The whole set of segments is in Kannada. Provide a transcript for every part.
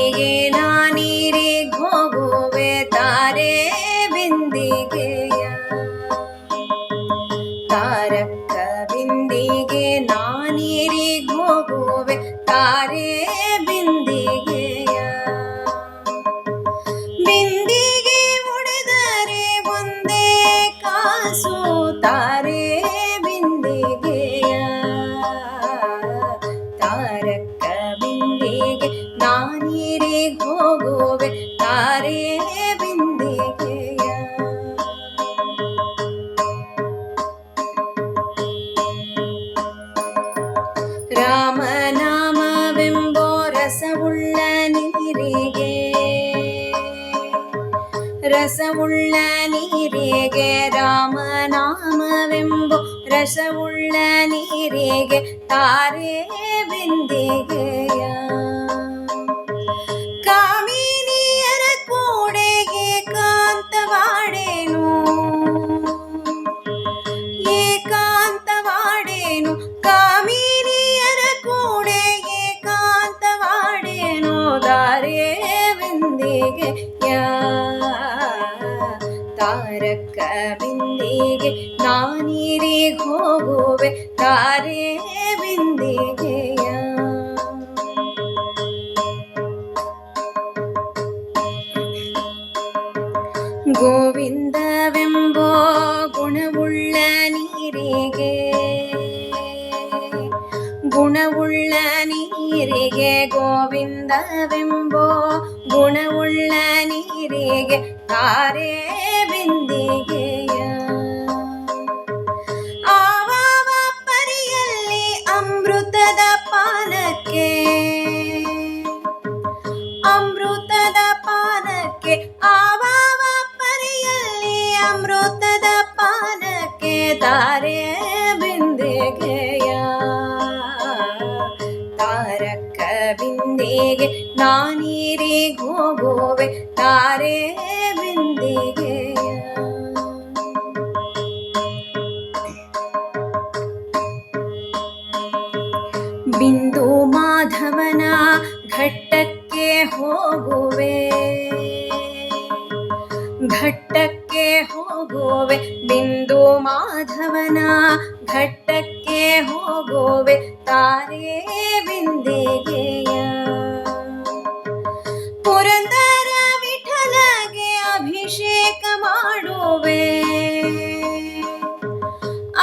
ಬಿಂದಿಗೆ ನಾನೀರಿಗೆ ಹೋಗುವೆ ತಾರೆ ಬಿಂದಿಗೆಯ. ತಾರಕ್ಕ ಬಿಂದಿಗೆ ನಾನೀರಿಗೆ ಹೋಗುವೆ ತಾರೆ ಬಿಂದಿಗೆಯ. ಬಿಂದಿಗೆ ಉಡಿದರೆ ಒಂದೇ ಕಾಸು ತಾರೆ ಹೋಗುವೆ ತಾರೆ ಬಿಂದಿಗೆಯ ರಾಮನಾಮವೆಂಬೋ ರಸವುಳ್ಳ ನೀರಿಗೆ ರಸವುಳ್ಳ ನೀರಿಗೆ ರಾಮನಾಮವೆಂಬೋ ರಸವುಳ್ಳ ನೀರಿಗೆ ತಾರೆ ಬಿಂದಿಗೆಯ ಬಿಂದಿಗೆ ನಾನೀರಿಗ್ ಹೋಗುವೆ ತಾರೆ ಬಿಂದಿಗೆಯ ಗೋವಿಂದವೆಂಬೋ ಗುಣವುಳ್ಳ ನೀರಿಗೆ ಗುಣವುಳ್ಳ ನೀರಿಗೆ ಗೋವಿಂದವೆಂಬೋ ಗುಣವುಳ್ಳ ನೀರಿಗೆ ತಾರೆ ಬಿಂದಿಗೆಯ ಅಮೃತದ ಪಾನಕ್ಕೆ ತಾರೆ ಬಿಂದಿಗೆಯ. ತಾರಕ್ಕ ಬಿಂದಿಗೆ ನಾನೀರಿಗ್ ಹೋಗುವೆ ತಾರೆ ಬಿಂದಿಗೆಯ. ಬಿಂದು ಮಾಧವನ ಘಟ್ಟಕ್ಕೆ ಹೋಗುವೆ. ಬಿಂದು ಮಾಧವನ ಘಟ್ಟಕ್ಕೆ ಹೋಗುವೆ ತಾರೆ ಬಿಂದಿಗೆಯ ಪುರಂದರ ವಿಠಲಗೆ ಅಭಿಷೇಕ ಮಾಡುವೆ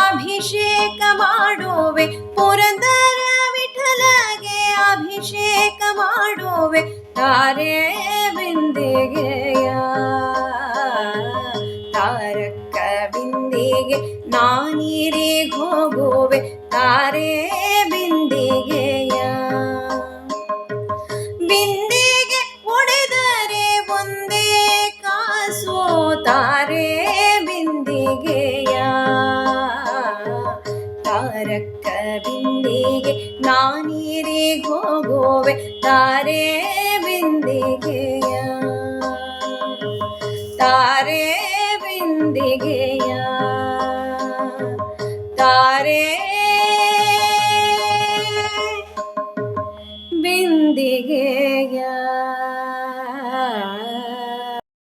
ಅಭಿಷೇಕ ಮಾಡುವೆ ಪುರಂದರ ವಿಠಲಗೆ ಅಭಿಷೇಕ ಮಾಡುವೆ ತಾರೆ ಬಿಂದಿಗೆಯ ತಾರಕ್ಕ ಬಿಂದಿಗೆ ನಾನೀರಿಗ್ ಹೋಗುವೆ ತಾರೆ ಬಿಂದಿಗೆಯ. ಬಿಂದಿಗೆ ಒಡೆದರೆ ಒಂದೇ ಕಾಸು ತಾರೆ ಬಿಂದಿಗೆಯ. ತಾರಕ್ಕ ಬಿಂದಿಗೆ ನಾನೀರಿಗ್ ಹೋಗುವೆ ತಾರೆ ಬಿಂದಿಗೆಯ. ತಾರೆ ಬಿಂದಿಗೆಯ.